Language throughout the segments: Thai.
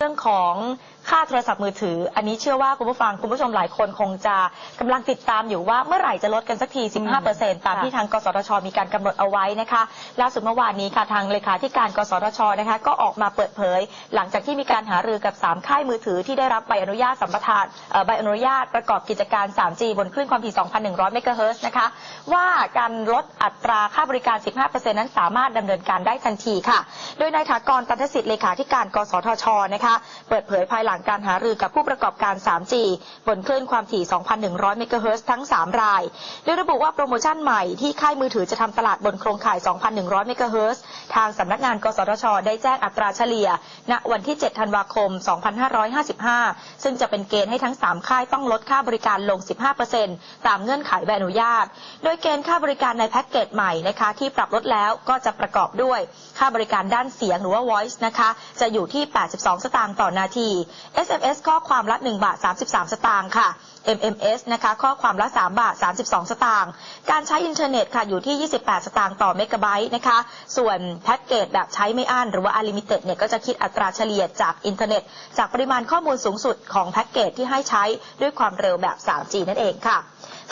เรื่องของ ค่าโทรศัพท์มือถือ อันนี้เชื่อว่าคุณผู้ฟังคุณผู้ชมหลายคนคงจะกำลังติดตามอยู่ว่าเมื่อไหร่จะลดกันสักที 15%ตามที่ทางกสทช มีการกำหนดเอาไว้นะคะล่าสุดเมื่อวานนี้ค่ะทางเลขาธิการกสทชนะคะก็ออกมาเปิดเผย หลังจากที่มีการหารือกับ 3 ค่ายมือถือที่ได้รับใบอนุญาตสัมปทานเอ่อใบอนุญาตประกอบกิจการ 3G บนคลื่นความถี่ 2,100 เมกะเฮิรตซ์นะคะว่าการลดอัตราค่าบริการ 15%นั้นสามารถดำเนินการได้ทันทีค่ะ โดยนายถากรตันทสิทธิ์เลขาธิการ กสทชนะคะเปิดเผยภายหลังการหารือกับผู้ประกอบการ 3G บนคลื่นความถี่ 2,100 เมกะเฮิรตซ์ทั้ง 3 ราย โดยระบุว่าโปรโมชั่นใหม่ที่ค่ายมือถือจะทำตลาดบนโครงข่าย 2,100 เมกะเฮิรตซ์ทางสำนักงาน กสทช ได้แจ้งอัตราเฉลี่ย ณ วันที่ 7 ธันวาคม 2555 ซึ่งจะเป็นเกณฑ์ให้ทั้ง 3 ค่ายต้องลดค่าบริการลง 15%ตามเงื่อนไขใบอนุญาต โดยเกณฑ์ค่าบริการในแพ็กเกจใหม่นะคะที่ปรับลดแล้วก็จะประกอบด้วย ค่าบริการด้านเสียงหรือว่า voice นะคะ จะอยู่ที่ 82 สตางค์ต่อนาที SMS ข้อความละ 1 บาท 33 สตางค์ค่ะ MMS นะคะข้อความละ 3 บาท 32 สตางค์ การใช้อินเทอร์เน็ตค่ะอยู่ที่ 28 สตางค์ต่อเมกะไบต์นะคะ ส่วนแพ็กเกจแบบใช้ไม่อั้นหรือว่า Unlimited เนี่ยก็จะคิดอัตราเฉลี่ยจากอินเทอร์เน็ต จากปริมาณข้อมูลสูงสุดของแพ็กเกจที่ให้ใช้ด้วยความเร็วแบบ 3G นั่นเองค่ะ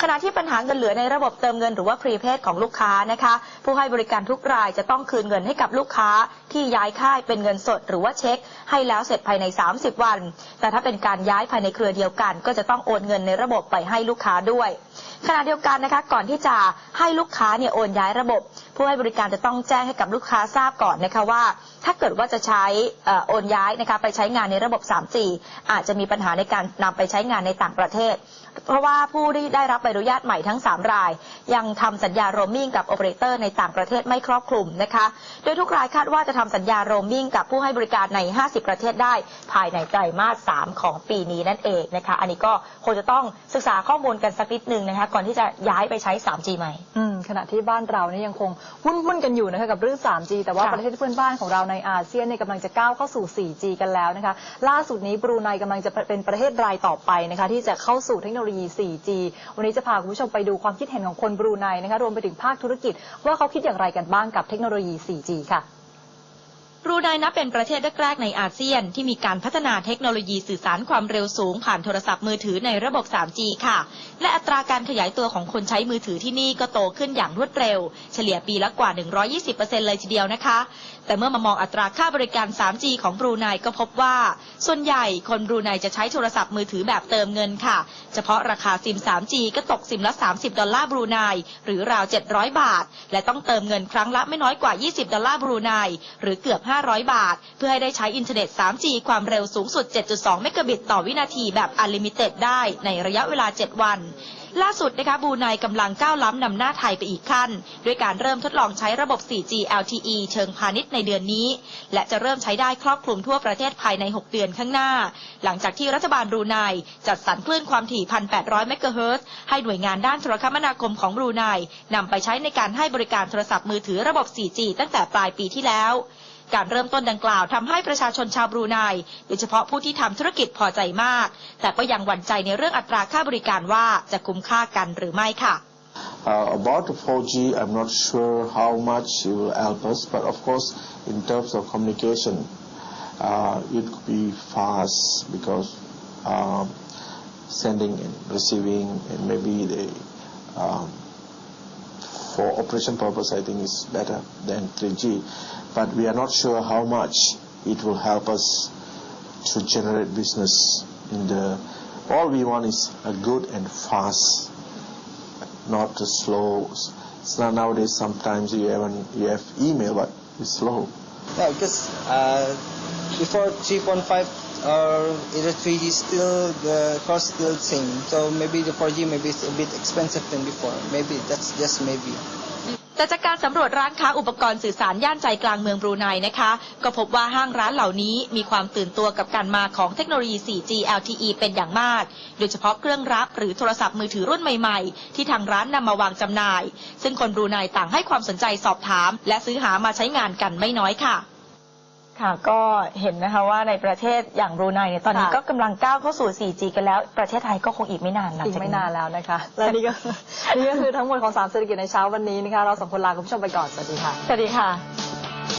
ขณะที่ปัญหาเงินเหลือในระบบเติมเงินหรือว่าพรีเพดของลูกค้านะคะ ผู้ให้บริการทุกรายจะต้องคืนเงินให้กับลูกค้าที่ย้ายค่ายเป็นเงินสดหรือว่าเช็ค ให้แล้วเสร็จภายใน 30 วัน แต่ถ้าเป็นการย้ายภายในเครือเดียวกัน ก็จะต้องโอนเงินในระบบไปให้ลูกค้าด้วย ขณะเดียวกันนะคะ ก่อนที่จะให้ลูกค้าเนี่ยโอนย้ายระบบ ผู้ให้บริการจะต้องแจ้งให้กับลูกค้าทราบก่อนนะคะว่า ถ้าเกิดว่าจะใช้โอนย้ายนะคะไปใช้งานในระบบ 3G อาจจะมีปัญหาในการนำไปใช้งานในต่างประเทศ เพราะว่าผู้ที่ได้รับใบอนุญาตใหม่ทั้ง 3 ราย ยังทำสัญญาโรมมิ่งกับโอเปอเรเตอร์ในต่างประเทศไม่ครอบคลุมนะคะ โดยทุกรายคาดว่าจะทำสัญญาโรมมิ่งกับผู้ให้บริการใน 50 ประเทศได้ ภายในไตรมาส 3 ของปีนี้นั่นเองนะคะ อันนี้ก็คงจะต้องศึกษาข้อมูลกันสักนิดนึงนะคะ ก่อนที่จะย้ายไปใช้ 3G ใหม่ อืมขณะที่บ้านเราเนี่ยยังคงวุ่นวุ่นๆกันอยู่นะคะกับเรื่อง 3G แต่ว่าค่ะ ประเทศเพื่อนบ้านของเราในอาเซียนเนี่ยกำลังจะก้าวเข้าสู่ 4G กันแล้วนะคะ ล่าสุดนี้บรูไนกำลังจะเป็นประเทศรายต่อไปนะคะ ที่จะเข้าสู่เทคโนโลยี 4G วันนี้จะพาคุณผู้ชมไปดูความคิดเห็นของคนบรูไนนะคะรวมไปถึงภาคธุรกิจ ว่าเขาคิดอย่างไรกันบ้างกับเทคโนโลยี 4G ค่ะ บรูไนนับเป็นประเทศแรกๆในอาเซียน ที่มีการพัฒนาเทคโนโลยีสื่อสารความเร็วสูงผ่านโทรศัพท์มือถือในระบบ 3G ค่ะ และอัตราการขยายตัวของคนใช้มือถือที่นี่ก็โตขึ้นอย่างรวดเร็ว เฉลี่ยปีละกว่า 120%เลยทีเดียวนะคะ แต่เมื่อมามองอัตราค่าบริการ 3G ของบรูไนก็พบว่า ส่วนใหญ่คนบรูไนจะใช้โทรศัพท์มือถือแบบเติมเงินค่ะ เฉพาะราคาซิม 3G ก็ตกซิมละ 30 ดอลลาร์บรูไนหรือราว 700 บาท และต้องเติมเงินครั้งละไม่น้อยกว่า 20 ดอลลาร์บรูไนหรือเกือบ500 บาท เพื่อให้ได้ใช้อินเทอร์เน็ต 3G ความเร็วสูงสุด 7.2 เมกะบิตต่อวินาทีแบบ Unlimited ได้ในระยะเวลา 7 วันล่าสุดนะคะบูไนกำลังก้าวล้ำนำหน้าไทยไปอีกขั้น ด้วยการเริ่มทดลองใช้ระบบ 4G LTE เชิงพาณิชย์ในเดือนนี้ และจะเริ่มใช้ได้ครอบคลุมทั่วประเทศภายใน 6 เดือนข้างหน้า หลังจากที่รัฐบาลบูไนจัดสรรคลื่นความถี่ 1,800 เมกะเฮิรตซ์ให้หน่วยงานด้านโทรคมนาคมของบูไนนำไปใช้ในการให้บริการโทรศัพท์มือถือระบบ 4G ตั้งแต่ปลายปีที่แล้ว การเริ่มต้นดังกล่าวทำให้ประชาชนชาวบรูไนโดยเฉพาะผู้ที่ทำธุรกิจพอใจมาก แต่ก็ยังหวั่นใจในเรื่องอัตราค่าบริการว่าจะคุ้มค่ากันหรือไม่ค่ะ Uh, about 4G, I'm not sure how much it will help us, but of course, in terms of communication, uh, it could be fast because um, sending and receiving, and maybe the um, for operation purpose, I think is better than 3G. But we are not sure how much it will help us to generate business in the. All we want is a good and fast not too slow. So nowadays, sometimes you have you have email, but it's slow. Yeah, because uh, before 3.5 or either 3G still the cost still the same. So maybe the 4G maybe it's a bit expensive than before. Maybe that's just maybe. แต่จากการสำรวจร้านค้าอุปกรณ์สื่อสารย่านใจกลางเมืองบรูไนนะคะ ก็พบว่าห้างร้านเหล่านี้มีความตื่นตัวกับการมาของเทคโนโลยี 4G LTE เป็นอย่างมาก โดยเฉพาะเครื่องรับหรือโทรศัพท์มือถือรุ่นใหม่ๆ ที่ทางร้านนำมาวางจำหน่าย ซึ่งคนบรูไนต่างให้ความสนใจสอบถาม และซื้อหามาใช้งานกันไม่น้อยค่ะ ค่ะก็เห็นนะคะว่าในประเทศอย่างบรูไนเนี่ยตอนนี้ค่ะ ก็กำลังก้าวเข้าสู่ 4G กันแล้ว ประเทศไทยก็คงอีกไม่นานหลังอีกจาก ไม่นานแล้วนะคะ และนี่ก็ นี่ก็คือทั้งหมดของสามเศรษฐกิจในเช้าวันนี้นะคะ เราสองคนลาคุณผู้ชมไปก่อน สวัสดีค่ะ สวัสดีค่ะ